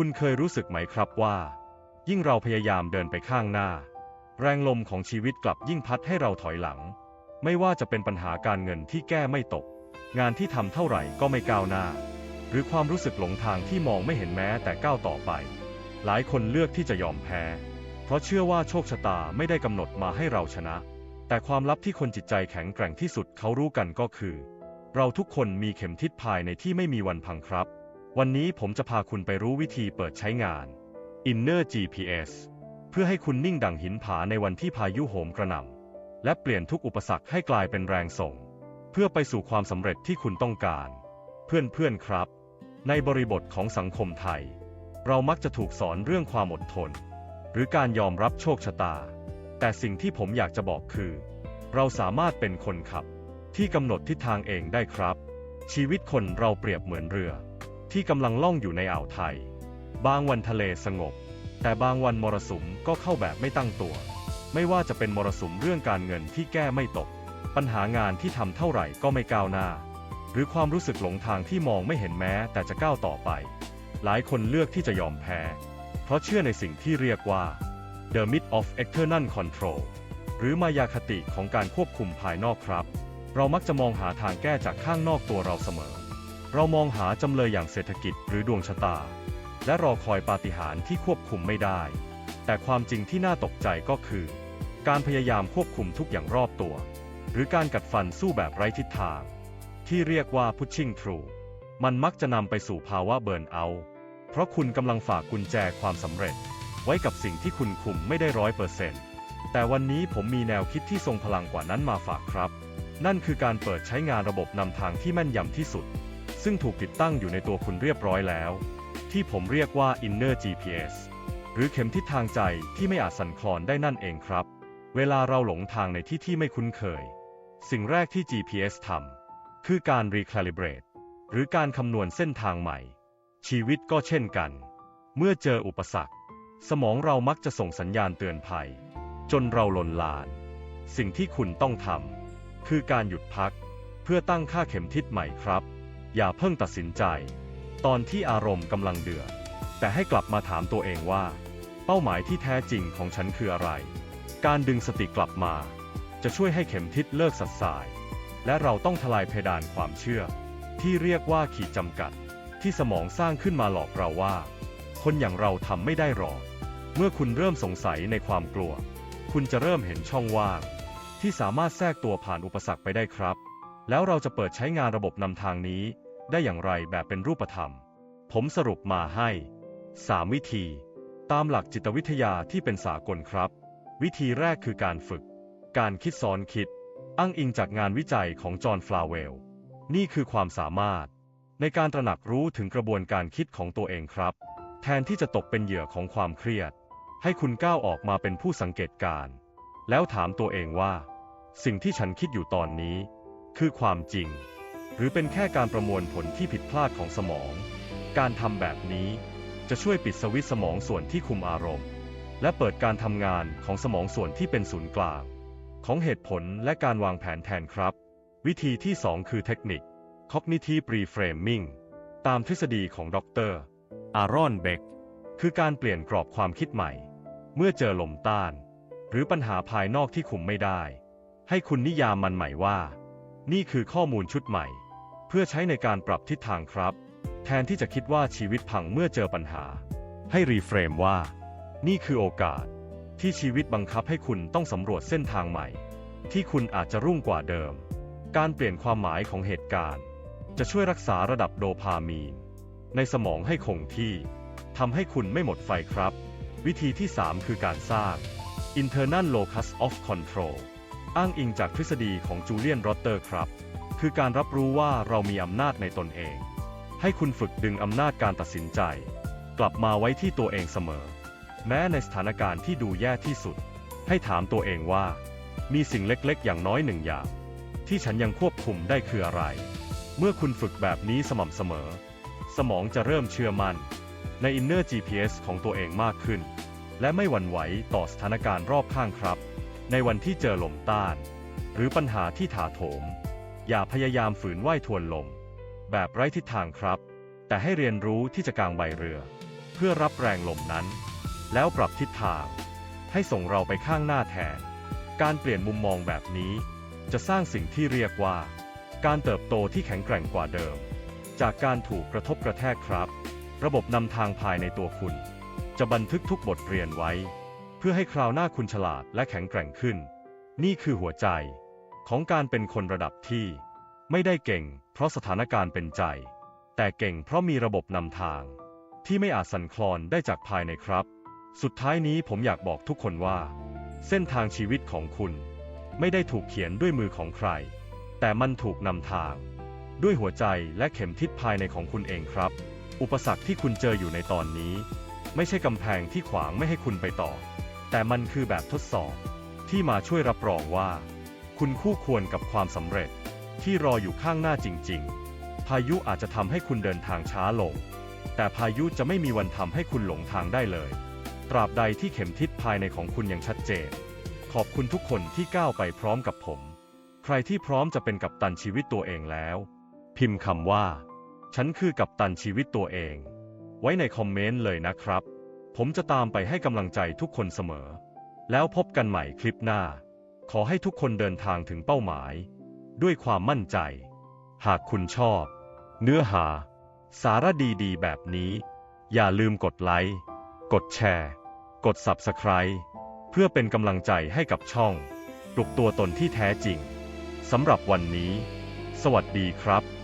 คุณเคยรู้สึกไหมครับว่า ยิ่งเราพยายามเดินไปข้างหน้า แรงลมของชีวิตกลับยิ่งพัดให้เราถอยหลัง ไม่ว่าจะเป็นปัญหาการเงินที่แก้ไม่ตก งานที่ทำเท่าไหร่ก็ไม่ก้าวหน้า หรือความรู้สึกหลงทางที่มองไม่เห็นแม้แต่ก้าวต่อไป หลายคนเลือกที่จะยอมแพ้ เพราะเชื่อว่าโชคชะตาไม่ได้กำหนดมาให้เราชนะ แต่ความลับที่คนจิตใจแข็งแกร่งที่สุดเขารู้กันก็คือ เราทุกคนมีเข็มทิศภายในที่ไม่มีวันพังครับ วันนี้ผมจะพาคุณไปรู้วิธีเปิดใช้งาน Inner GPS เพื่อให้คุณนิ่งดังหินผาในวันที่พายุโหมกระหน่ำและเปลี่ยนทุกอุปสรรคให้กลายเป็นแรงส่ง เพื่อไปสู่ความสำเร็จที่คุณต้องการ เพื่อนๆครับ ในบริบทของสังคมไทย เรามักจะถูกสอนเรื่องความอดทน หรือการยอมรับโชคชะตา แต่สิ่งที่ผมอยากจะบอกคือ เราสามารถเป็นคนขับ ที่กำหนดทิศทางเองได้ครับ ชีวิตคนเราเปรียบเหมือนเรือ ที่กำลังล่องอยู่ในอ่าวไทย บางวันทะเลสงบ แต่บางวันมรสุมก็เข้าแบบไม่ตั้งตัว ไม่ว่าจะเป็นมรสุมเรื่องการเงินที่แก้ไม่ตก ปัญหางานที่ทำเท่าไหร่ก็ไม่ก้าวหน้า หรือความรู้สึกหลงทางที่มองไม่เห็นแม้แต่จะก้าวต่อไป หลายคนเลือกที่จะยอมแพ้ เพราะเชื่อในสิ่งที่เรียกว่า The Myth of External Control หรือมายาคติของการควบคุมภายนอกครับ เรามักจะมองหาทางแก้จากข้างนอกตัวเราเสมอ เรามองหาจำเลยอย่างเศรษฐกิจหรือดวงชะตา และรอคอยปาฏิหาริย์ที่ควบคุมไม่ได้ แต่ความจริงที่น่าตกใจก็คือ การพยายามควบคุมทุกอย่างรอบตัว หรือการกัดฟันสู้แบบไร้ทิศทาง ที่เรียกว่า pushing through มันมักจะนำไปสู่ภาวะเบิร์นเอาเพราะคุณกำลังฝากกุญแจความสำเร็จ ไว้กับสิ่งที่คุณคุมไม่ได้ร้อยเปอร์เซ็นต์แต่วันนี้ผมมีแนวคิดที่ทรงพลังกว่านั้นมาฝากครับ นั่นคือการเปิดใช้งานระบบนำทางที่แม่นยำที่สุด ซึ่งถูกติดตั้งอยู่ในตัวคุณเรียบร้อยแล้ว ที่ผมเรียกว่า Inner GPS หรือเข็มทิศทางใจที่ไม่อาจสั่นคลอนได้นั่นเองครับ เวลาเราหลงทางในที่ที่ไม่คุ้นเคย สิ่งแรกที่ GPS ทำคือการ recalibrate หรือการคำนวณเส้นทางใหม่ ชีวิตก็เช่นกัน เมื่อเจออุปสรรค สมองเรามักจะส่งสัญญาณเตือนภัย จนเราหล่นลาน สิ่งที่คุณต้องทำคือการหยุดพัก เพื่อตั้งค่าเข็มทิศใหม่ครับ อย่าเพิ่งตัดสินใจ ตอนที่อารมณ์กำลังเดือด แต่ให้กลับมาถามตัวเองว่า เป้าหมายที่แท้จริงของฉันคืออะไร การดึงสติกลับมา จะช่วยให้เข็มทิศเลิกสัดสาย และเราต้องทลายเพดานความเชื่อ ที่เรียกว่าขีดจำกัด ที่สมองสร้างขึ้นมาหลอกเราว่า คนอย่างเราทำไม่ได้หรอก เมื่อคุณเริ่มสงสัยในความกลัว คุณจะเริ่มเห็นช่องว่าง ที่สามารถแทรกตัวผ่านอุปสรรคไปได้ครับแล้วเราจะเปิดใช้งานระบบนำทางนี้ ได้อย่างไรแบบเป็นรูปธรรม ผมสรุปมาให้ 3 วิธี ตามหลักจิตวิทยาที่เป็นสากลครับ วิธีแรกคือการฝึก การคิดซ้อนคิด อ้างอิงจากงานวิจัยของจอห์นฟลาเวล นี่คือความสามารถ ในการตระหนักรู้ถึงกระบวนการคิดของตัวเองครับ แทนที่จะตกเป็นเหยื่อของความเครียด ให้คุณก้าวออกมาเป็นผู้สังเกตการ แล้วถามตัวเองว่า สิ่งที่ฉันคิดอยู่ตอนนี้ คือความจริง หรือเป็นแค่การประมวลผลที่ผิดพลาดของสมอง การทำแบบนี้จะช่วยปิดสวิตสมองส่วนที่คุมอารมณ์ และเปิดการทำงานของสมองส่วนที่เป็นศูนย์กลาง ของเหตุผลและการวางแผนแทนครับ วิธีที่ 2 คือเทคนิค cognitive reframing ตามทฤษฎีของดร อารอนเบกคือการเปลี่ยนกรอบความคิดใหม่ เมื่อเจอลมต้าน หรือปัญหาภายนอกที่คุมไม่ได้ ให้คุณนิยามมันใหม่ว่า นี่คือข้อมูลชุดใหม่ เพื่อใช้ในการปรับทิศทางครับ แทนที่จะคิดว่าชีวิตพังเมื่อเจอปัญหา ให้รีเฟรมว่า นี่คือโอกาส ที่ชีวิตบังคับให้คุณต้องสำรวจเส้นทางใหม่ ที่คุณอาจจะรุ่งกว่าเดิม การเปลี่ยนความหมายของเหตุการณ์ จะช่วยรักษาระดับโดพามีน ในสมองให้คงที่ทำให้คุณไม่หมดไฟครับ วิธีที่ 3 คือการสร้าง internal locus of control อ้างอิงจากทฤษฎีของจูเลียนโรเตอร์ครับ คือการรับรู้ว่าเรามีอำนาจในตนเอง ให้คุณฝึกดึงอำนาจการตัดสินใจ กลับมาไว้ที่ตัวเองเสมอ แม้ในสถานการณ์ที่ดูแย่ที่สุด ให้ถามตัวเองว่า มีสิ่งเล็กๆ อย่างน้อยหนึ่งอย่าง ที่ฉันยังควบคุมได้คืออะไร เมื่อคุณฝึกแบบนี้สม่ำเสมอ สมองจะเริ่มเชื่อมั่น ใน Inner GPS ของตัวเองมากขึ้น และไม่หวั่นไหวต่อสถานการณ์รอบข้างครับ ในวันที่เจอลมต้าน หรือปัญหาที่ถาโถม อย่าพยายามฝืนว่ายทวนลม แบบไร้ทิศทางครับ แต่ให้เรียนรู้ที่จะกางใบเรือ เพื่อรับแรงลมนั้น แล้วปรับทิศทาง ให้ส่งเราไปข้างหน้าแทน การเปลี่ยนมุมมองแบบนี้ จะสร้างสิ่งที่เรียกว่า การเติบโตที่แข็งแกร่งกว่าเดิม จากการถูกกระทบกระแทกครับ ระบบนำทางภายในตัวคุณ จะบันทึกทุกบทเรียนไว้ เพื่อให้คราวหน้าคุณฉลาดและแข็งแกร่งขึ้น นี่คือหัวใจ ของการเป็นคนระดับที่ ไม่ได้เก่ง เพราะสถานการณ์เป็นใจ แต่เก่งเพราะมีระบบนำทาง ที่ไม่อาจสั่นคลอนได้จากภายในครับ สุดท้ายนี้ผมอยากบอกทุกคนว่า เส้นทางชีวิตของคุณ ไม่ได้ถูกเขียนด้วยมือของใคร แต่มันถูกนำทาง ด้วยหัวใจและเข็มทิศภายในของคุณเองครับ อุปสรรคที่คุณเจออยู่ในตอนนี้ ไม่ใช่กำแพงที่ขวางไม่ให้คุณไปต่อ แต่มันคือแบบทดสอบที่มาช่วยรับรองว่า คุณคู่ควรกับความสำเร็จที่รออยู่ข้างหน้าจริง ๆ พายุอาจจะทำให้คุณเดินทางช้าลง แต่พายุจะไม่มีวันทำให้คุณหลงทางได้เลย ตราบใดที่เข็มทิศภายในของคุณยังชัดเจน ขอบคุณทุกคนที่ก้าวไปพร้อมกับผม ใครที่พร้อมจะเป็นกัปตันชีวิตตัวเองแล้ว พิมพ์คำว่า ฉันคือกัปตันชีวิตตัวเอง ไว้ในคอมเมนต์เลยนะครับ ผมจะตามไปให้กำลังใจทุกคนเสมอ แล้วพบกันใหม่คลิปหน้า ขอให้ทุกคนเดินทางถึงเป้าหมาย ด้วยความมั่นใจ หากคุณชอบ เนื้อหา สาระดีๆ แบบนี้ อย่าลืมกดไลค์ กดแชร์ กด Subscribe เพื่อเป็นกำลังใจให้กับช่องปลุกตัวตนที่แท้จริงสำหรับวันนี้ สวัสดีครับ